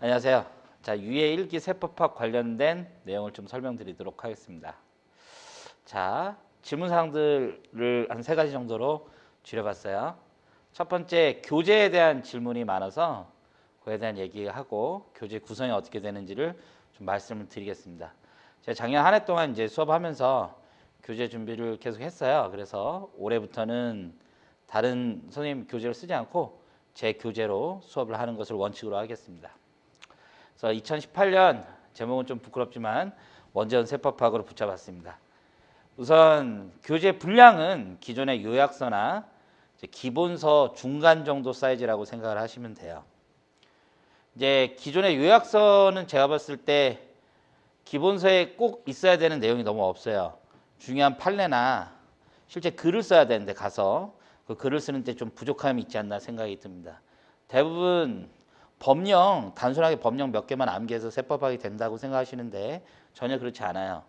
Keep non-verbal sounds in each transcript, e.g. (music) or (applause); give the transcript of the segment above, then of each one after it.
안녕하세요. 자, 유해 일기 세법학 관련된 내용을 좀 설명드리도록 하겠습니다. 자, 질문 사항들을 한 세 가지 정도로 줄여봤어요. 첫 번째, 교재에 대한 질문이 많아서 그에 대한 얘기하고 교재 구성이 어떻게 되는지를 좀 말씀을 드리겠습니다. 제가 작년 한 해 동안 이제 수업하면서 교재 준비를 계속 했어요. 그래서 올해부터는 다른 선생님 교재를 쓰지 않고 제 교재로 수업을 하는 것을 원칙으로 하겠습니다. 그래서 2018년 제목은 좀 부끄럽지만 원전 세법학으로 붙여봤습니다. 우선 교재 분량은 기존의 요약서나 기본서 중간 정도 사이즈라고 생각을 하시면 돼요. 이제 기존의 요약서는 제가 봤을 때 기본서에 꼭 있어야 되는 내용이 너무 없어요. 중요한 판례나 실제 글을 써야 되는데 가서 그 글을 쓰는 데좀 부족함이 있지 않나 생각이 듭니다. 대부분 법령 단순하게 법령 몇 개만 암기해서 세법학이 된다고 생각하시는데 전혀 그렇지 않아요.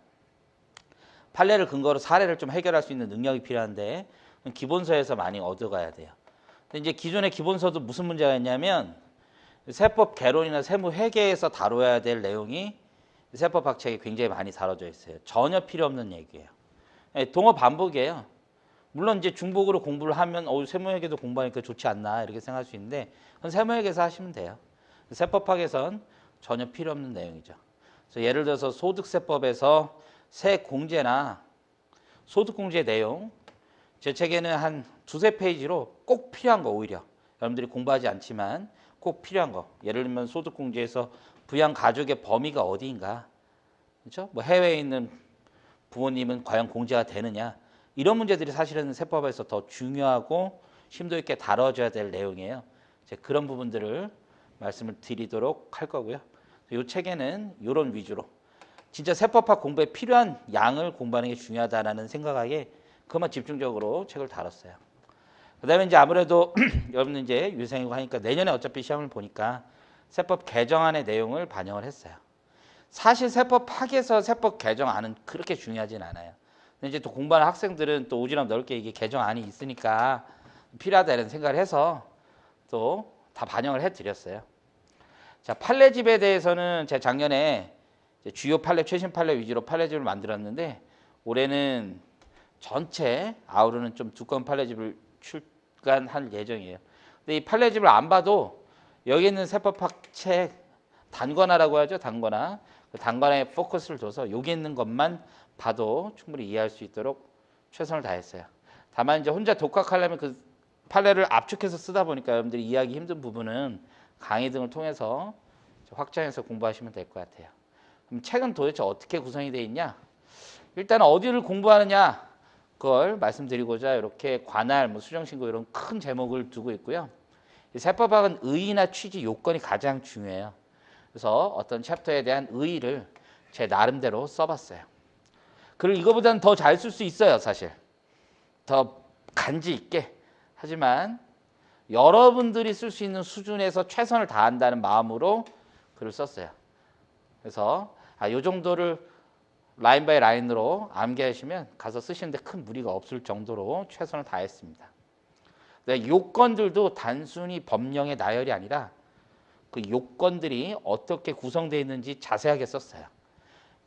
판례를 근거로 사례를 좀 해결할 수 있는 능력이 필요한데 기본서에서 많이 얻어가야 돼요. 근데 이제 기존의 기본서도 무슨 문제가 있냐면 세법 개론이나 세무 회계에서 다뤄야 될 내용이 세법 학 책에 굉장히 많이 다뤄져 있어요. 전혀 필요 없는 얘기예요. 예, 동어 반복이에요. 물론 이제 중복으로 공부를 하면 어, 세무회계도 공부하니까 좋지 않나 이렇게 생각할 수 있는데 그건 세무회계에서 하시면 돼요. 세법학에선 전혀 필요 없는 내용이죠. 그래서 예를 들어서 소득세법에서 세공제나 소득공제 내용 제 책에는 한 두세 페이지로 꼭 필요한 거 오히려 여러분들이 공부하지 않지만 꼭 필요한 거 예를 들면 소득공제에서 부양 가족의 범위가 어디인가 그렇죠? 뭐 해외에 있는 부모님은 과연 공제가 되느냐 이런 문제들이 사실은 세법에서 더 중요하고 심도 있게 다뤄져야 될 내용이에요. 이제 그런 부분들을 말씀을 드리도록 할 거고요. 이 책에는 이런 위주로 진짜 세법학 공부에 필요한 양을 공부하는 게 중요하다라는 생각하에 그만 집중적으로 책을 다뤘어요. 그다음에 이제 아무래도 (clears throat) 여러분 이제 유생이고 하니까 내년에 어차피 시험을 보니까 세법 개정안의 내용을 반영을 했어요. 사실 세법 학에서 세법 개정안은 그렇게 중요하진 않아요. 이제 또 공부하는 학생들은 또 오지랖 넓게 이게 개정안이 있으니까 필요하다 이런 생각을 해서 또 다 반영을 해드렸어요. 자 판례집에 대해서는 제가 작년에 주요 판례, 최신 판례 위주로 판례집을 만들었는데 올해는 전체 아우르는 좀 두꺼운 판례집을 출간할 예정이에요. 근데 이 판례집을 안 봐도 여기 있는 세법학 책 단권화라고 하죠. 단권화. 그 단권화에 포커스를 둬서 여기 있는 것만 봐도 충분히 이해할 수 있도록 최선을 다했어요. 다만 이제 혼자 독학하려면 그 판례를 압축해서 쓰다 보니까 여러분들이 이해하기 힘든 부분은 강의 등을 통해서 확장해서 공부하시면 될 것 같아요. 그럼 책은 도대체 어떻게 구성이 되어 있냐? 일단 어디를 공부하느냐? 그걸 말씀드리고자 이렇게 관할, 뭐 수정신고 이런 큰 제목을 두고 있고요. 세법학은 의의나 취지 요건이 가장 중요해요. 그래서 어떤 챕터에 대한 의의를 제 나름대로 써봤어요. 글을 이거보다는 더 잘 쓸 수 있어요, 사실. 더 간지 있게. 하지만 여러분들이 쓸 수 있는 수준에서 최선을 다한다는 마음으로 글을 썼어요. 그래서 아, 요 정도를 라인 바이 라인으로 암기하시면 가서 쓰시는데 큰 무리가 없을 정도로 최선을 다했습니다. 네, 요건들도 단순히 법령의 나열이 아니라 그 요건들이 어떻게 구성되어 있는지 자세하게 썼어요.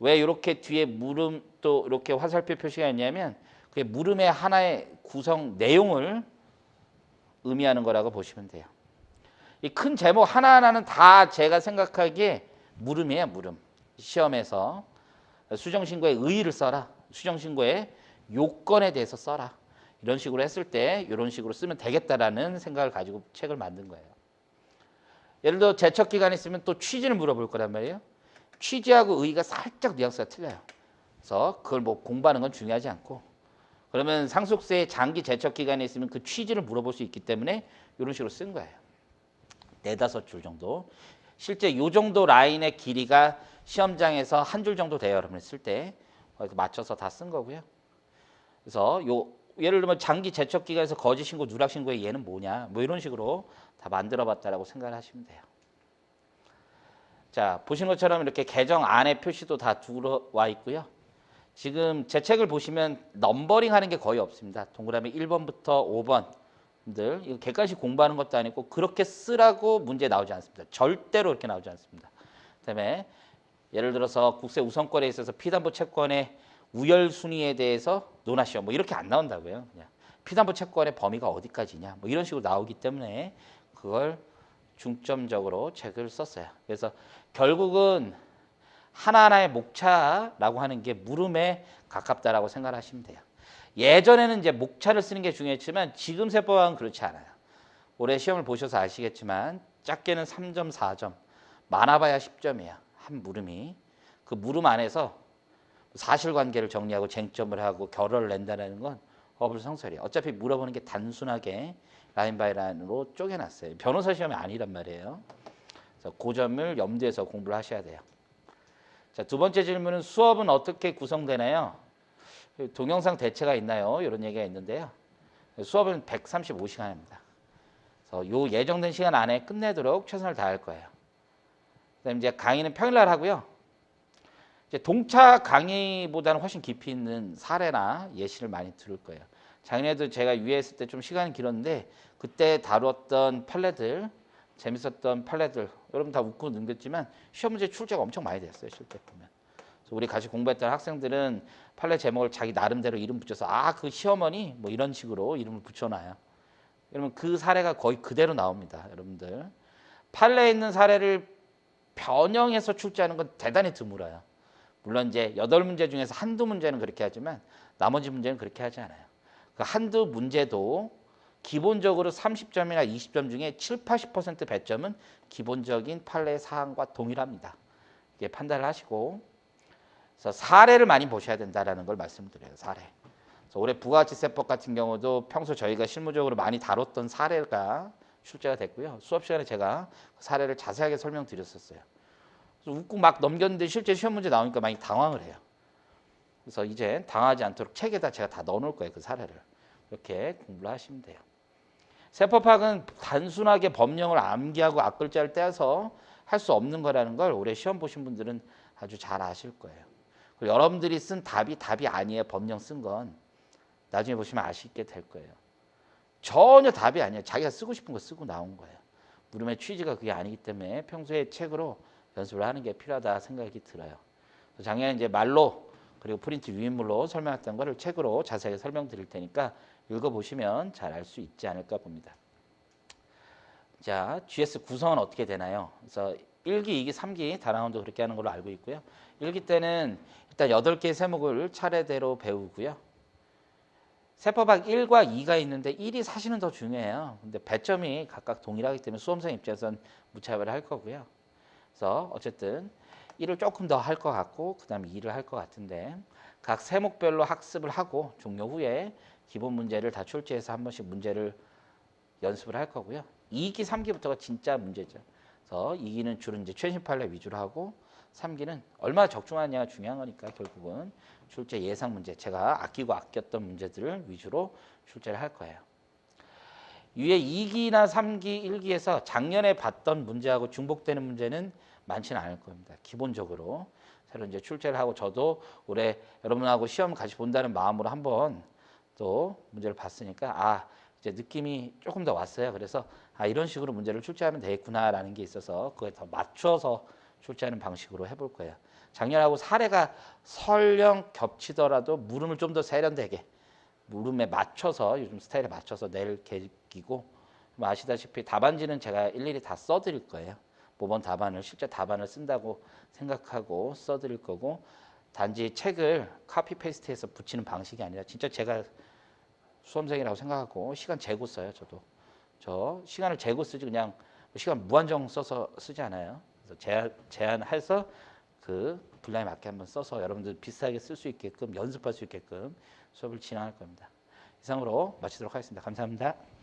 왜 이렇게 뒤에 물음 또 이렇게 화살표 표시가 있냐면 그게 물음의 하나의 구성 내용을 의미하는 거라고 보시면 돼요. 이 큰 제목 하나하나는 다 제가 생각하기에 물음이에요, 물음. 시험에서 수정신고의 의의를 써라. 수정신고의 요건에 대해서 써라. 이런 식으로 했을 때 이런 식으로 쓰면 되겠다라는 생각을 가지고 책을 만든 거예요. 예를 들어 제척 기간이 있으면 또 취지를 물어볼 거란 말이에요. 취지하고 의의가 살짝 뉘앙스가 틀려요. 그래서 그걸 뭐 공부하는 건 중요하지 않고 그러면 상속세의 장기 제척 기간이 있으면 그 취지를 물어볼 수 있기 때문에 이런 식으로 쓴 거예요. 네다섯 줄 정도. 실제 요 정도 라인의 길이가 시험장에서 한 줄 정도 돼요. 여러분 쓸 때 맞춰서 다 쓴 거고요. 그래서 요 예를 들면 장기 제척 기간에서 거짓 신고, 누락 신고의 얘는 뭐냐? 뭐 이런 식으로 다 만들어 봤다라고 생각을 하시면 돼요. 자, 보신 것처럼 이렇게 개정 안에 표시도 다 들어와 있고요. 지금 제 책을 보시면 넘버링 하는 게 거의 없습니다. 동그라미 1번부터 5번 들 이거 객관식 공부하는 것도 아니고 그렇게 쓰라고 문제 나오지 않습니다. 절대로 그렇게 나오지 않습니다. 그 다음에 예를 들어서 국세 우선권에 있어서 피담보 채권의 우열 순위에 대해서 논하시오. 뭐 이렇게 안 나온다고요. 그냥 피담보 채권의 범위가 어디까지냐. 뭐 이런 식으로 나오기 때문에 그걸 중점적으로 책을 썼어요. 그래서 결국은 하나하나의 목차라고 하는 게 물음에 가깝다라고 생각하시면 돼요. 예전에는 이제 목차를 쓰는 게 중요했지만 지금 세법학은 그렇지 않아요. 올해 시험을 보셔서 아시겠지만 작게는 3.4점, 많아봐야 10점이에요. 한 물음이. 그 물음 안에서 사실관계를 정리하고 쟁점을 하고 결론을 낸다는 건 어불성설이에요. 어차피 물어보는 게 단순하게 라인 바이 라인으로 쪼개놨어요. 변호사 시험이 아니란 말이에요. 그래서 그 점을 염두에서 공부를 하셔야 돼요. 자, 두 번째 질문은 수업은 어떻게 구성되나요? 동영상 대체가 있나요? 이런 얘기가 있는데요. 수업은 135시간입니다. 그래서 요 예정된 시간 안에 끝내도록 최선을 다할 거예요. 그다음에 이제 강의는 평일날 하고요. 이제 동차 강의보다는 훨씬 깊이 있는 사례나 예시를 많이 들을 거예요. 작년에도 제가 유예 했을 때 좀 시간이 길었는데 그때 다뤘던 판례들 재밌었던 판례들 여러분 다 웃고 넘겼지만 시험 문제 출제가 엄청 많이 됐어요 실제 보면. 그래서 우리 같이 공부했던 학생들은 판례 제목을 자기 나름대로 이름 붙여서 아 그 시어머니 뭐 이런 식으로 이름을 붙여놔요. 그러면 그 사례가 거의 그대로 나옵니다, 여러분들. 판례에 있는 사례를 변형해서 출제하는 건 대단히 드물어요. 물론 이제 여덟 문제 중에서 한두 문제는 그렇게 하지만 나머지 문제는 그렇게 하지 않아요. 그 한두 문제도 기본적으로 30점이나 20점 중에 7, 80% 배점은 기본적인 판례 사항과 동일합니다. 이게 판단을 하시고 그래서 사례를 많이 보셔야 된다라는 걸 말씀드려요. 사례. 그래서 올해 부가가치세법 같은 경우도 평소 저희가 실무적으로 많이 다뤘던 사례가 출제가 됐고요. 수업 시간에 제가 그 사례를 자세하게 설명드렸었어요. 웃고 막 넘겼는데 실제 시험 문제 나오니까 많이 당황을 해요. 그래서 이제 당하지 않도록 책에다 제가 다 넣어놓을 거예요. 그 사례를. 이렇게 공부를 하시면 돼요. 세법학은 단순하게 법령을 암기하고 앞글자를 떼서 할 수 없는 거라는 걸 올해 시험 보신 분들은 아주 잘 아실 거예요. 그리고 여러분들이 쓴 답이 답이 아니에요. 법령 쓴 건. 나중에 보시면 아시게 될 거예요. 전혀 답이 아니에요. 자기가 쓰고 싶은 거 쓰고 나온 거예요. 물음의 취지가 그게 아니기 때문에 평소에 책으로 연습을 하는 게 필요하다 생각이 들어요. 작년에 이제 말로 그리고 프린트 유인물로 설명했던 거를 책으로 자세하게 설명드릴 테니까 읽어보시면 잘 알 수 있지 않을까 봅니다. 자, GS 구성은 어떻게 되나요? 그래서 1기, 2기, 3기 다라운드 그렇게 하는 걸로 알고 있고요. 1기 때는 일단 8개의 세목을 차례대로 배우고요. 세법학 1과 2가 있는데 1이 사실은 더 중요해요. 근데 배점이 각각 동일하기 때문에 수험생 입장에서는 무차별을 할 거고요. 그래서 어쨌든 1을 조금 더 할 것 같고 그 다음에 2를 할것 같은데 각 세목별로 학습을 하고 종료 후에 기본 문제를 다 출제해서 한 번씩 문제를 연습을 할 거고요. 2기, 3기부터가 진짜 문제죠. 그래서 2기는 주로 이제 최신 판례 위주로 하고 3기는 얼마나 적중하냐가 중요한 거니까 결국은 출제 예상 문제 제가 아끼고 아꼈던 문제들을 위주로 출제를 할 거예요. 위에 2기나 3기, 1기에서 작년에 봤던 문제하고 중복되는 문제는 많지는 않을 겁니다. 기본적으로 새로 이제 출제를 하고 저도 올해 여러분하고 시험 같이 본다는 마음으로 한번 또 문제를 봤으니까 아 이제 느낌이 조금 더 왔어요. 그래서 아 이런 식으로 문제를 출제하면 되겠구나라는 게 있어서 그에 더 맞춰서 출제하는 방식으로 해볼 거예요. 작년하고 사례가 설령 겹치더라도 물음을 좀 더 세련되게 물음에 맞춰서 요즘 스타일에 맞춰서 낼 계획이고 뭐 아시다시피 답안지는 제가 일일이 다 써드릴 거예요. 모범 답안을 실제 답안을 쓴다고 생각하고 써드릴 거고 단지 책을 카피 페이스트해서 붙이는 방식이 아니라 진짜 제가 수험생이라고 생각하고 시간 재고 써요. 저도 저 시간을 재고 쓰지 그냥 시간 무한정 써서 쓰지 않아요. 그래서 제한 제한해서 그 분량에 맞게 한번 써서 여러분들 비슷하게 쓸 수 있게끔 연습할 수 있게끔 수업을 진행할 겁니다. 이상으로 마치도록 하겠습니다. 감사합니다.